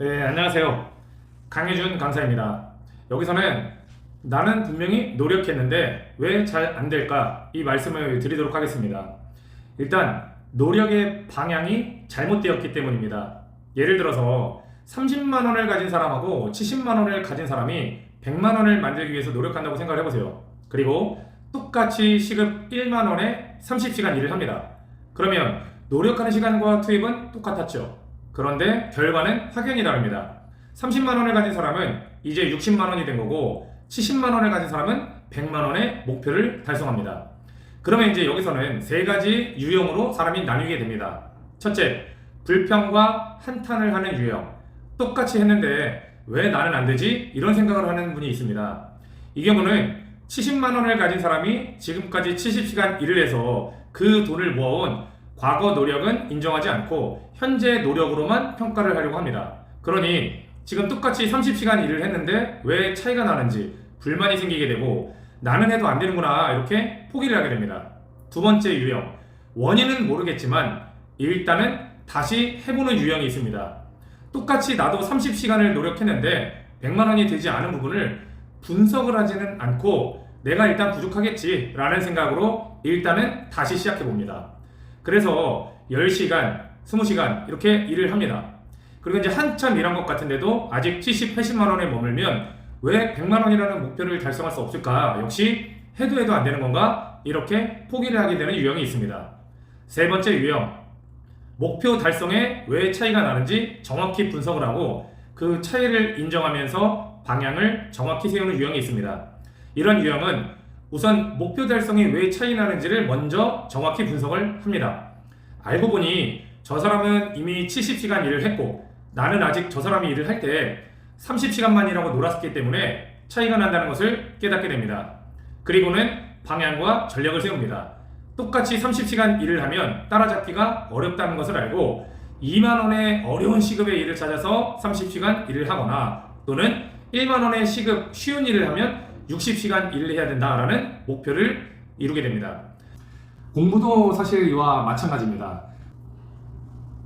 네, 안녕하세요. 강혜준 강사입니다. 여기서는 나는 분명히 노력했는데 왜 잘 안 될까? 이 말씀을 드리도록 하겠습니다. 일단, 노력의 방향이 잘못되었기 때문입니다. 예를 들어서 30만 원을 가진 사람하고 70만 원을 가진 사람이 100만 원을 만들기 위해서 노력한다고 생각을 해보세요. 그리고 똑같이 시급 1만 원에 30시간 일을 합니다. 그러면 노력하는 시간과 투입은 똑같았죠. 그런데 결과는 확연히 다릅니다. 30만 원을 가진 사람은 이제 60만 원이 된 거고 70만 원을 가진 사람은 100만 원의 목표를 달성합니다. 그러면 이제 여기서는 세 가지 유형으로 사람이 나뉘게 됩니다. 첫째, 불평과 한탄을 하는 유형. 똑같이 했는데 왜 나는 안 되지? 이런 생각을 하는 분이 있습니다. 이 경우는 70만 원을 가진 사람이 지금까지 70시간 일을 해서 그 돈을 모아온 과거 노력은 인정하지 않고 현재 노력으로만 평가를 하려고 합니다. 그러니 지금 똑같이 30시간 일을 했는데 왜 차이가 나는지 불만이 생기게 되고 나는 해도 안 되는구나 이렇게 포기를 하게 됩니다. 두 번째 유형 원인은 모르겠지만 일단은 다시 해보는 유형이 있습니다. 똑같이 나도 30시간을 노력했는데 100만 원이 되지 않은 부분을 분석을 하지는 않고 내가 일단 부족하겠지 라는 생각으로 일단은 다시 시작해 봅니다. 그래서 10시간, 20시간 이렇게 일을 합니다. 그리고 이제 한참 일한 것 같은데도 아직 70, 80만 원에 머물면 왜 100만 원이라는 목표를 달성할 수 없을까? 역시 해도 해도 안 되는 건가? 이렇게 포기를 하게 되는 유형이 있습니다. 세 번째 유형. 목표 달성에 왜 차이가 나는지 정확히 분석을 하고 그 차이를 인정하면서 방향을 정확히 세우는 유형이 있습니다. 이런 유형은 우선 목표 달성이 왜 차이 나는지를 먼저 정확히 분석을 합니다. 알고 보니 저 사람은 이미 70시간 일을 했고 나는 아직 저 사람이 일을 할 때 30시간만 일하고 놀았기 때문에 차이가 난다는 것을 깨닫게 됩니다. 그리고는 방향과 전략을 세웁니다. 똑같이 30시간 일을 하면 따라잡기가 어렵다는 것을 알고 2만 원의 어려운 시급의 일을 찾아서 30시간 일을 하거나 또는 1만 원의 시급 쉬운 일을 하면 60시간 일을 해야 된다라는 목표를 이루게 됩니다. 공부도 사실 이와 마찬가지입니다.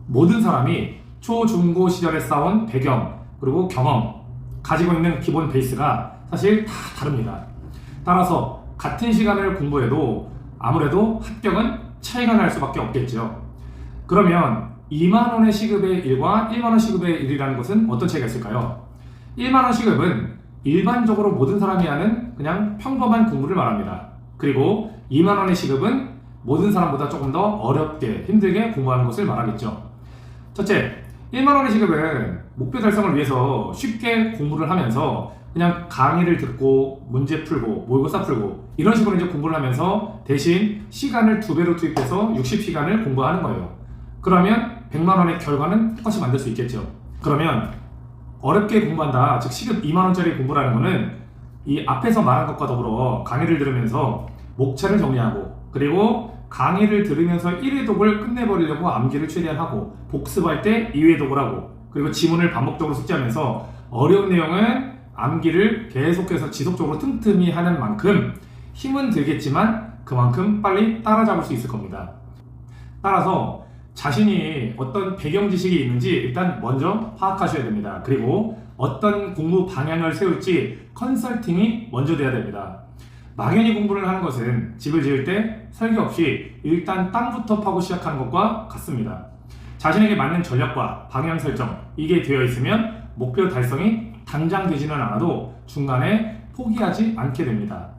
모든 사람이 초, 중, 고 시절에 쌓아온 배경, 그리고 경험, 가지고 있는 기본 베이스가 사실 다 다릅니다. 따라서 같은 시간을 공부해도 아무래도 합격은 차이가 날 수밖에 없겠죠. 그러면 2만원의 시급의 일과 1만원 시급의 일이라는 것은 어떤 차이가 있을까요? 1만원 시급은 일반적으로 모든 사람이 하는 그냥 평범한 공부를 말합니다. 그리고 2만 원의 시급은 모든 사람보다 조금 더 어렵게 힘들게 공부하는 것을 말하겠죠. 첫째, 1만 원의 시급은 목표 달성을 위해서 쉽게 공부를 하면서 그냥 강의를 듣고 문제 풀고 모의고사 풀고 이런 식으로 이제 공부를 하면서 대신 시간을 두 배로 투입해서 60시간을 공부하는 거예요. 그러면 100만 원의 결과는 똑같이 만들 수 있겠죠. 그러면 어렵게 공부한다, 즉 시급 2만 원짜리 공부라는 거는 이 앞에서 말한 것과 더불어 강의를 들으면서 목차를 정리하고 그리고 강의를 들으면서 1회 독을 끝내버리려고 암기를 최대한 하고 복습할 때 2회 독을 하고 그리고 지문을 반복적으로 숙지하면서 어려운 내용은 암기를 계속해서 지속적으로 틈틈이 하는 만큼 힘은 들겠지만 그만큼 빨리 따라잡을 수 있을 겁니다. 따라서 자신이 어떤 배경 지식이 있는지 일단 먼저 파악하셔야 됩니다. 그리고 어떤 공부 방향을 세울지 컨설팅이 먼저 돼야 됩니다. 막연히 공부를 하는 것은 집을 지을 때 설계 없이 일단 땅부터 파고 시작하는 것과 같습니다. 자신에게 맞는 전략과 방향 설정 이게 되어 있으면 목표 달성이 당장 되지는 않아도 중간에 포기하지 않게 됩니다.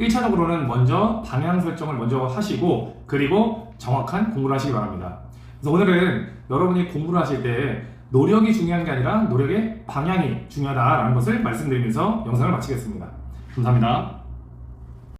1차적으로는 먼저 방향 설정을 먼저 하시고 그리고 정확한 공부를 하시기 바랍니다. 그래서 오늘은 여러분이 공부를 하실 때 노력이 중요한 게 아니라 노력의 방향이 중요하다라는 것을 말씀드리면서 영상을 마치겠습니다. 감사합니다.